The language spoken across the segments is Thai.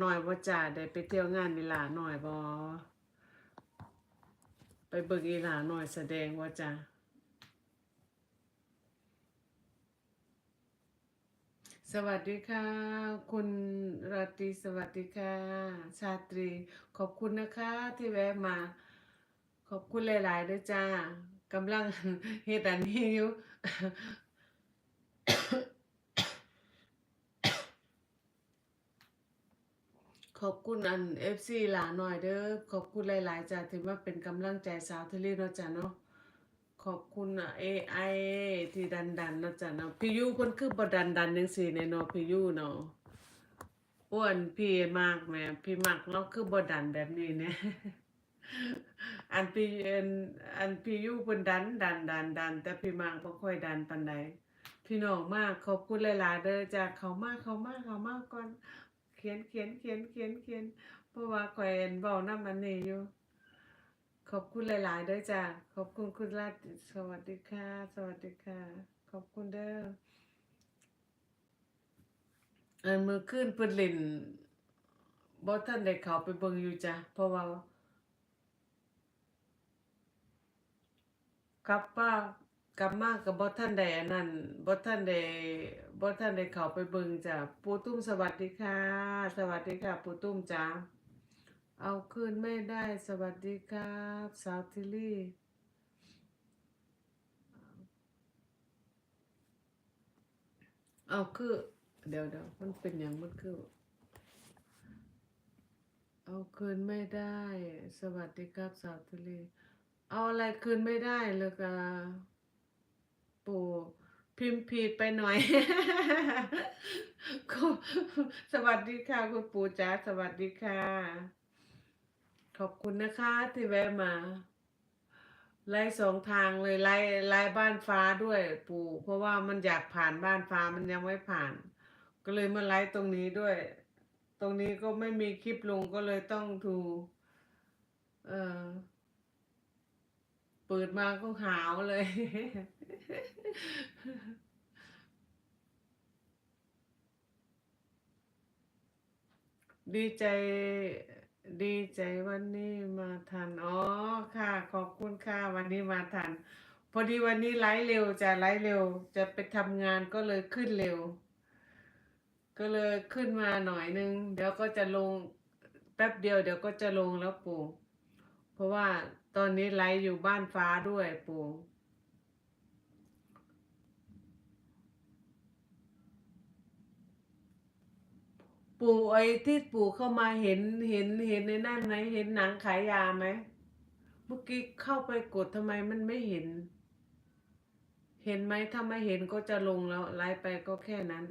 หน่อยบ่จ้าได้ไปเที่ยวงานอีหลาหน่อยบ่ไปเบิ่งอีหลาหน่อยแสดงว่าจ้าสวัสดีค่ะ คุณราตรีสวัสดีค่ะ ชาตรี ขอบคุณนะคะที่แวะมา ขอบคุณหลายๆด้วยจ้ากำลังเฮ็ดอันนี้อยู่ ขอบคุณอัน FC หลาหน่อยเด้อขอบคุณหลายๆจ้ะที่มาเป็นกำลังใจสาวทะเลเนาะจ้ะเนาะขอบคุณเอะ AI ที่ดันดันเนาะจ้ะเนาะพี่ยูเพิ่นคือบดันดันจังซี่แน่เนาะพี่ยูเนาะอ้วนพี่มากแหม่พี่มักเราคือบดันแบบนี้แน่อันพี่อันพี่ยูเพิ่นดันดันดันดัน แต่พี่มักบ่ค่อยดันปานใดพี่น้องมากขอบคุณหลายๆเด้อจ้ะเขามากเขามากเขามากก่อน เขียนเขียนเขียนเขียนเขียนเพราะว่าข่อยเห็นเว้านำอันนี้อยู่ ขอบคุณหลายๆด้อจ้ะขอบคุณคุณราตรีสวัสดีค่ะ สวัสดีค่ะ ขอบคุณเด้อเอันมือขึ้นเพิ่นเล่นบ่ทันได้เข้าไปเบิ่งอยู่จ้ะเพราะว่ากับป้า กลับมาก็บ่ทันได้อันนั้นบ่ทันได้บ่ทันได้เขาไปเบิงจ้ะปูตุ้มสวัสดีค่ะ สวัสดีค่ะปูตุ้มจ้าเอาคืนไม่ได้สวัสดีครับสาวทิลี่เอาคือ เดี๋ยวเดี๋ยวมันเป็นอย่างมันคือ เอาคืนไม่ได้ สวัสดีครับสาวทิลลี่เอาอะไรคืนไม่ได้เลยกะ ปู่พิมพ์ผิดไปหน่อย สวัสดีค่ะคุณปู่จ๋าสวัสดีค่ะ ขอบคุณนะคะที่แวะมา ไล่สองทางเลยไล่ไล่บ้านฟ้าด้วยปู่ เพราะว่ามันอยากผ่านบ้านฟ้ามันยังไม่ผ่าน ก็เลยมาไล่ตรงนี้ด้วย ตรงนี้ก็ไม่มีคลิปลงก็เลยต้องดูเออ เปิดมาก็หาวเลย ดีใจ ดีใจวันนี้มาทัน อ๋อ ค่ะ ขอบคุณค่ะ วันนี้มาทัน พอดีวันนี้ไลฟ์เร็วจะไลฟ์เร็ว จะไปทำงานก็เลยขึ้นเร็ว ก็เลยขึ้นมาหน่อยนึง เดี๋ยวก็จะลง แป๊บเดียวเดี๋ยวก็จะลงแล้วปู่ ราะว่าตอนนี้ไลฟ์อยู่บ้านฟ้าด้วยปู่ปู่ไอ้ที่ปู่เข้ามาเห็นเห็นเห็นในนั่นไหมเห็นหนังขายยาไหมเมื่อกี้เข้าไปกดทำไมมันไม่เห็น เห็นไหมถ้าไม่เห็นก็จะลงแล้วไลฟ์ไปก็แค่นั้น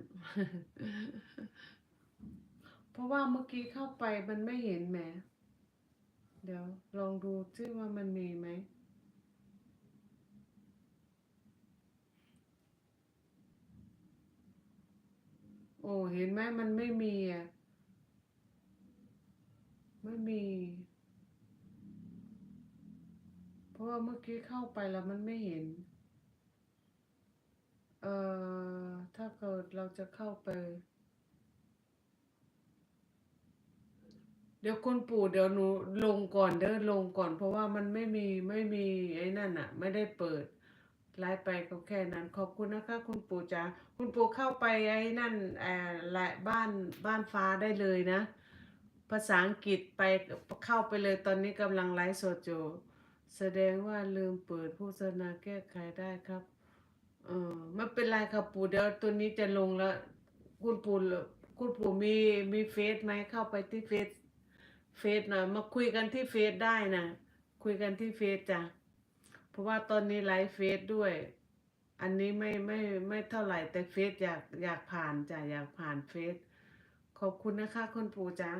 เพราะว่าเมื่อกี้เข้าไปมันไม่เห็นแหม เดี๋ยวลองดูซิว่ามันมีไหม โอ้เห็นไหมมันไม่มีอะ ไม่มี เพราะว่าเมื่อกี้เข้าไปแล้วมันไม่เห็น เอ่อ ถ้าเกิดเราจะเข้าไป เดี๋ยวคุณปู่เดี๋ยวหนูลงก่อนเด้อลงก่อน เพราะว่ามันไม่มีไม่มีไอ้นั่นอะไม่ได้เปิดไลฟ์ไปก็แค่นั้น ขอบคุณนะคะ คุณปู่จ๋าคุณปู่เข้าไปไอ้นั่นเอ่อและบ้านบ้านฟ้าได้เลยนะ ภาษาอังกฤษไปเข้าไปเลยตอนนี้กำลังไลฟ์สดอยู่แสดงว่าลืมเปิดโฆษณาแก้ไขได้ครับ เออไม่เป็นไรครับปู่เดี๋ยวตัวนี้จะลงแล้ว คุณปู่คุณปู่มีมีเฟซไหมเข้าไปที่เฟซ เฟซหน่อยมาคุยกันที่เฟซได้นะคุยกันที่เฟซจ้ะเพราะว่าตอนนี้ไลฟ์เฟซด้วย อันนี้ไม่ไม่ไม่เท่าไหร่แต่เฟซอยากอยากผ่านจ้ะอยากผ่านเฟซขอบคุณนะคะคุณปู่จ้ะ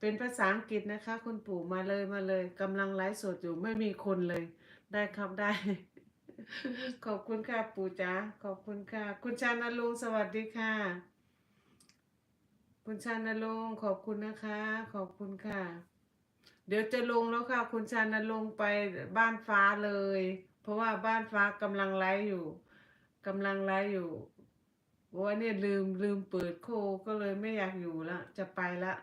เป็นภาษาอังกฤษนะคะ คุณปู่มาเลยมาเลยกำลังไลฟ์สดอยู่ไม่มีคนเลย ได้ครับได้ ขอบคุณค่ะปู่จ๋าขอบคุณค่ะ คุณชานรงค์สวัสดีค่ะ คุณชานรงค์ขอบคุณนะคะ ขอบคุณค่ะ เดี๋ยวจะลงแล้วค่ะ คุณชานรงค์ไปบ้านฟ้าเลย เพราะว่าบ้านฟ้ากำลังไลฟ์อยู่กำลังไลฟ์อยู่เพราะว่าเนี่ยลืมลืมเปิดโคก็เลยไม่อยากอยู่ละจะไปละ